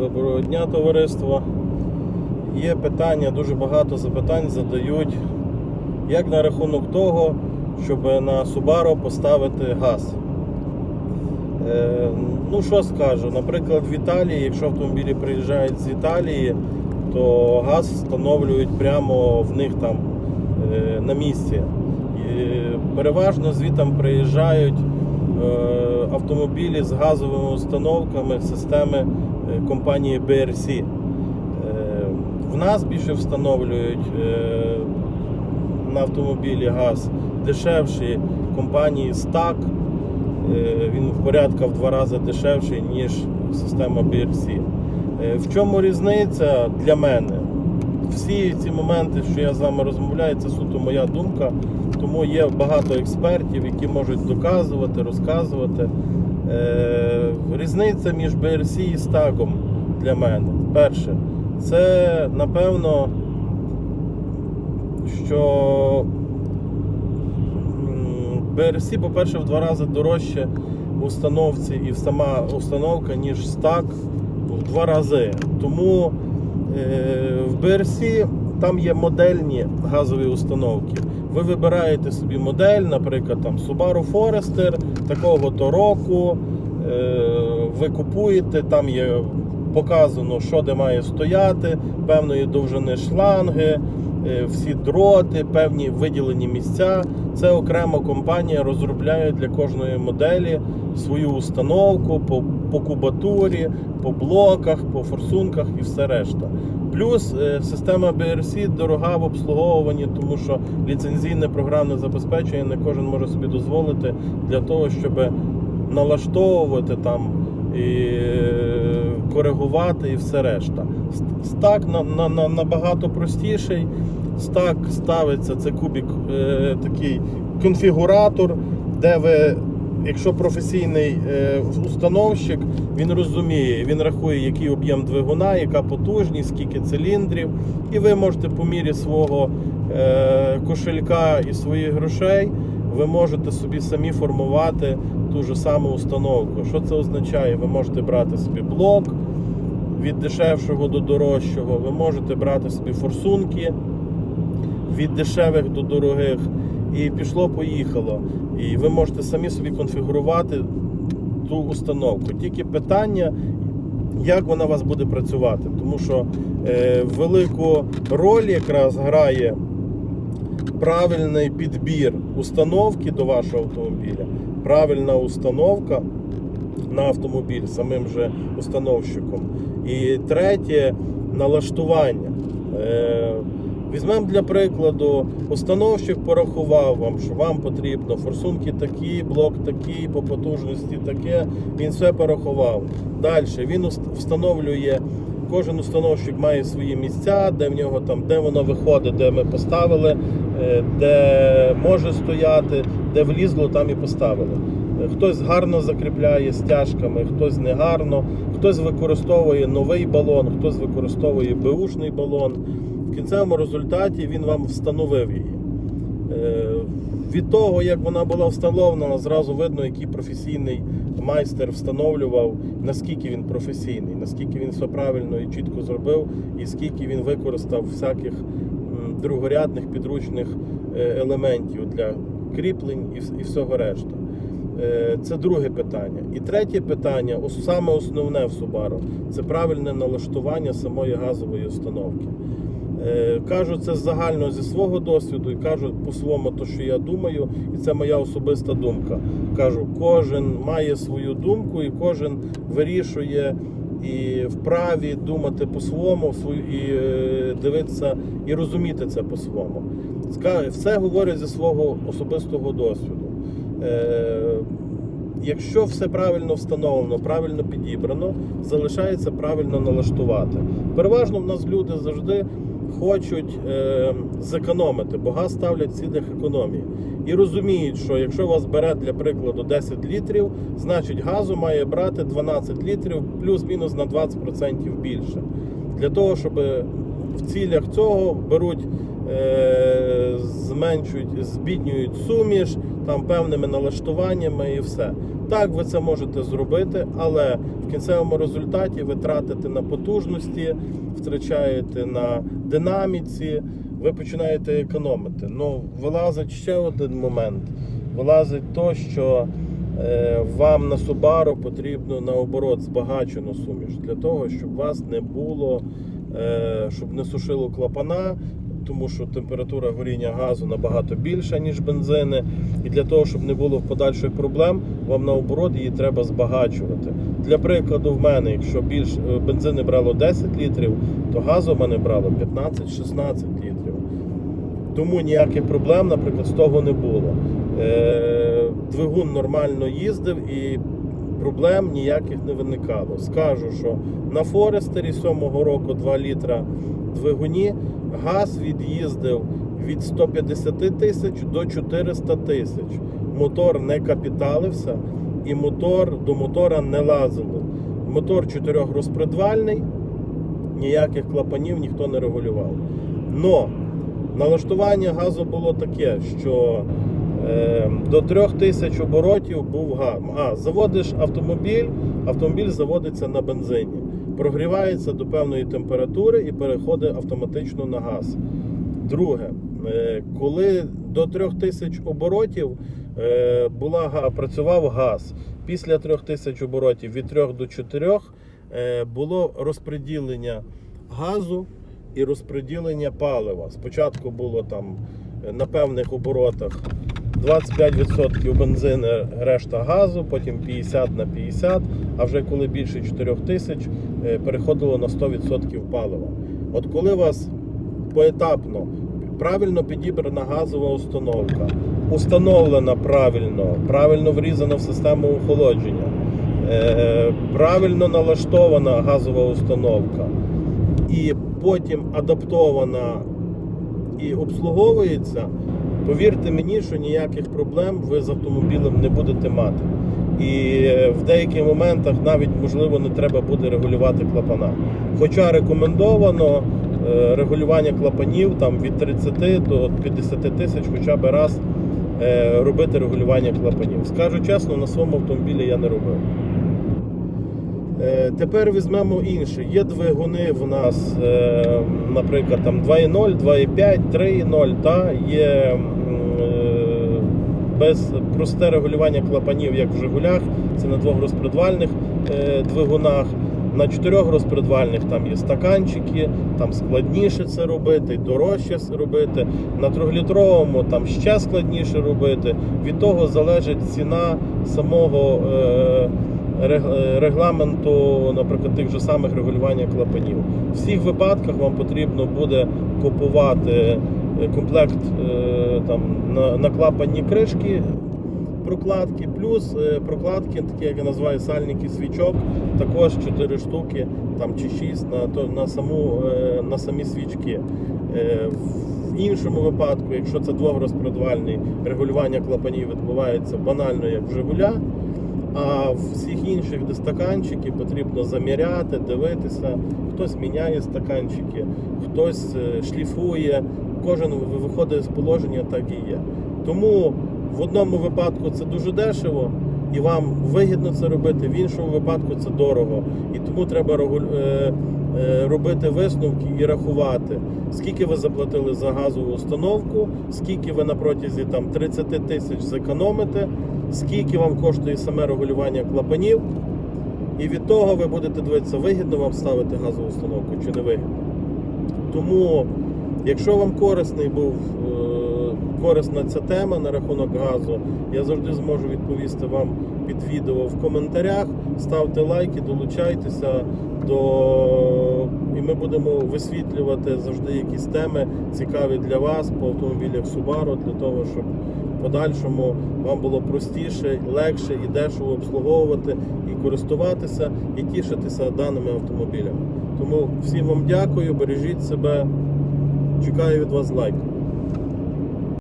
Доброго дня, товариство. Є питання, дуже багато запитань задають. Як на рахунок того, щоб на Subaru поставити газ? Е, ну, що скажу? Наприклад, в Італії, якщо автомобілі приїжджають з Італії, то газ встановлюють прямо в них там е, на місці. І переважно звітам приїжджають е, автомобілі з газовими установками системи е, компанії BRC. Е, В нас більше встановлюють е, на автомобілі газ дешевші компанії STAC. Е, Він в порядка в два рази дешевший, ніж система BRC. Е, В чому різниця для мене? Всі ці моменти, що я з вами розмовляю, це суто моя думка. Тому є багато експертів, які можуть доказувати, розказувати. Е, Різниця між BRC і стагом для мене. Перше, це напевно, що BRC, по-перше, в два рази дорожче в установці і сама установка, ніж стак в два рази. Тому е, в BRC там є модельні газові установки. Ви вибираєте собі модель, наприклад, там Subaru Forester, такого то року. Е, ви купуєте, там є показано, що де має стояти, певної довжини шланги, е, всі дроти, певні виділені місця. Це окрема компанія розробляє для кожної моделі свою установку по, по кубатурі, по блоках, по форсунках і все решта. Плюс е, система BRC дорога в обслуговуванні, тому що ліцензійне програмне забезпечення не кожен може собі дозволити для того, щоб налаштовувати там і е, коригувати і все решта. Стак на, на, на, набагато простіший. Стак ставиться, це кубік е, такий конфігуратор, де ви, якщо професійний е, установщик, він розуміє, він рахує, який об'єм двигуна, яка потужність, скільки циліндрів, і ви можете по мірі свого е, кошелька і своїх грошей, ви можете собі самі формувати ту ж саму установку. Що це означає? Ви можете брати собі блок від дешевшого до дорожчого, ви можете брати собі форсунки від дешевих до дорогих. І пішло-поїхало. І ви можете самі собі конфігурувати ту установку. Тільки питання, як вона у вас буде працювати. Тому що е, велику роль якраз грає правильний підбір установки до вашого автомобіля, правильна установка на автомобіль самим же установщиком. І третє налаштування. Візьмемо для прикладу, установщик порахував вам, що вам потрібно форсунки такі, блок такий, по потужності таке. Він все порахував. Далі він встановлює, кожен установщик має свої місця, де в нього там, де воно виходить, де ми поставили, е, де може стояти, де влізло, там і поставили. Е, Хтось гарно закріпляє стяжками, хтось не гарно, хтось використовує новий балон, хтось використовує беушний балон. В кінцевому результаті він вам встановив її. Е, Від того, як вона була встановлена, зразу видно, який професійний майстер встановлював, наскільки він професійний, наскільки він все правильно і чітко зробив, і скільки він використав всяких другорядних підручних е, елементів для кріплень і всього решта. Е, Це друге питання. І третє питання, саме основне в Subaru, це правильне налаштування самої газової установки. Е, Кажу це загально зі свого досвіду і кажу по-своєму, то що я думаю, і це моя особиста думка. Кажу, кожен має свою думку і кожен вирішує і вправі думати по-своєму і е, дивитися і розуміти це по-своєму. Все говорю зі свого особистого досвіду. Е, Якщо все правильно встановлено, правильно підібрано, залишається правильно налаштувати. Переважно в нас люди завжди хочуть е, зекономити, бо газ ставлять в цілях економії. І розуміють, що якщо вас бере для прикладу 10 літрів, значить газу має брати 12 літрів плюс-мінус на 20% більше. Для того, щоб в цілях цього беруть зменшують, збіднюють суміш там певними налаштуваннями і все. Так, ви це можете зробити, але в кінцевому результаті ви тратите на потужності, втрачаєте на динаміці, ви починаєте економити. Ну, вилазить ще один момент. Вилазить то, що е, вам на Subaru потрібно наоборот збагачену суміш для того, щоб вас не було, е, щоб не сушило клапана, тому що температура горіння газу набагато більша, ніж бензини. І для того, щоб не було подальших проблем, вам наоборот її треба збагачувати. Для прикладу, в мене, якщо більш е, бензини брало 10 літрів, то газу в мене брало 15-16 літрів. Тому ніяких проблем, наприклад, з того не було. Е, Двигун нормально їздив і проблем ніяких не виникало. Скажу, що на Форестері 7-го року 2 літра двигуні газ від'їздив від 150 тисяч до 400 тисяч. Мотор не капіталився і мотор до мотора не лазило. Мотор чотирьохрозпредвальний, ніяких клапанів ніхто не регулював. Но налаштування газу було таке, що до 3000 оборотів був газ. Заводиш автомобіль, автомобіль заводиться на бензині, прогрівається до певної температури і переходить автоматично на газ. Друге, е, коли до 3000 оборотів е, була, працював газ, після 3000 оборотів від 3 до 4 е, було розподілення газу і розподілення палива. Спочатку було там на певних оборотах 25% бензину, решта газу, потім 50 на 50, а вже коли більше 4 тисяч е, переходило на 100% палива. От коли у вас поетапно правильно підібрана газова установка, установлена правильно, правильно врізана в систему охолодження, е, правильно налаштована газова установка і потім адаптована і обслуговується, повірте мені, що ніяких проблем ви з автомобілем не будете мати. І е, в деяких моментах навіть можливо не треба буде регулювати клапана. Хоча рекомендовано е, регулювання клапанів там від 30 до 50 тисяч хоча б раз е, робити регулювання клапанів. Скажу чесно, на своєму автомобілі я не робив. Е, Тепер візьмемо інше. Є двигуни в нас, е, наприклад, там 2.0, 2.5, 3.0, та є е, без просте регулювання клапанів, як в Жигулях, це на двох розпредвальних двигунах. На чотирьох розпредвальних там є стаканчики, там складніше це робити, дорожче це робити. На трьохлітровому там ще складніше робити. Від того залежить ціна самого е, регламенту, наприклад, тих же самих регулювання клапанів. В всіх випадках вам потрібно буде купувати е, комплект е, там, на, на клапанні кришки. Прокладки, плюс е, прокладки, такі як я називаю сальники свічок, також 4 штуки там, чи 6 на, то, на, саму, е, на самі свічки. Е, В іншому випадку, якщо це двохрозпродвальний, регулювання клапанів відбувається банально як в Жигуля. А всіх інших, де стаканчики, потрібно заміряти, дивитися. Хтось міняє стаканчики, хтось е, шліфує. Кожен виходить з положення, так і є. Тому в одному випадку це дуже дешево і вам вигідно це робити, в іншому випадку це дорого. І тому треба е, е, робити висновки і рахувати, скільки ви заплатили за газову установку, скільки ви на протязі там 30 тисяч зекономите, скільки вам коштує саме регулювання клапанів. І від того ви будете дивитися, вигідно вам ставити газову установку чи не вигідно. Тому, якщо вам корисний був е, корисна ця тема на рахунок газу, я завжди зможу відповісти вам під відео в коментарях. Ставте лайки, долучайтеся до і ми будемо висвітлювати завжди якісь теми цікаві для вас по автомобілях Subaru, для того, щоб в подальшому вам було простіше, легше і дешево обслуговувати і користуватися, і тішитися даними автомобілями. Тому всім вам дякую, бережіть себе. Чекаю від вас лайк.